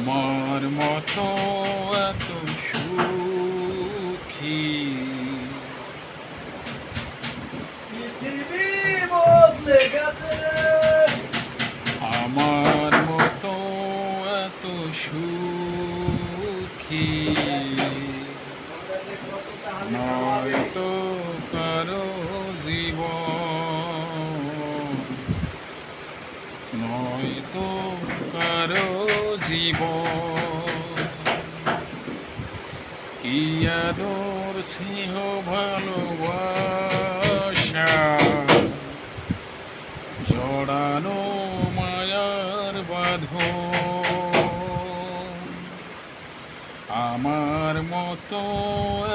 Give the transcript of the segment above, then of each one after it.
আমার মতো এত সুখী। বদলে গেছে। আমার মতো এত সুখী। নয়তো নয়তো কারও জীবন। কি আদর, স্নেহ, ভালোবাসা, জড়ানো মায়ার বাঁধন। আমার মতো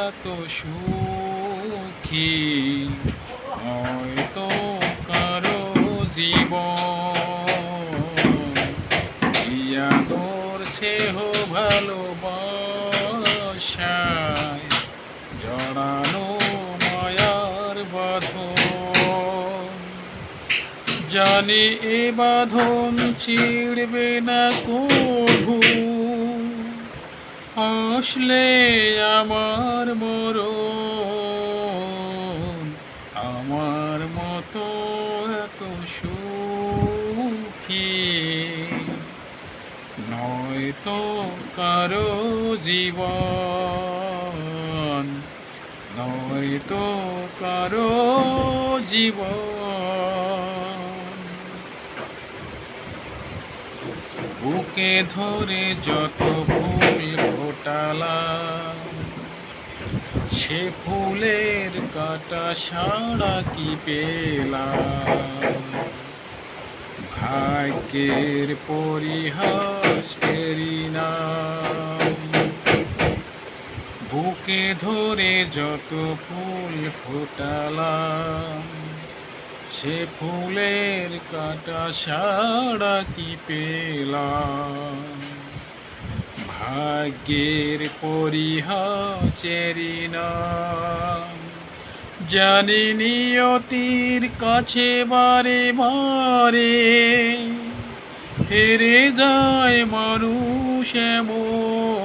এত সুখী হয়তো কারও জীবন। ইয়াদর সেহ ভালোবাসায় জড়ানো মায়ার বাঁধন। জানি এ বাঁধন ছিড়বে না কভু আসলে আমার মরণ আমার মতো এত সুখী নয়তো কারও জীবন। নয়তো কারও জীবন। বুকে ধরে যত ফুল ফোটালাম সে ফুলের কাটা সারা কি পেলাম ভাগ্যের পরিহাস এরি নাম বুকে ধরে যত ফুল ফোটালাম, সে ফুলের কাটা সারা কি পেলাম? ভাগ্যের পরিহাচেরি নাম, জানি নিয়তির কাছে বারে বারে হেরে যায় মানুষ এমন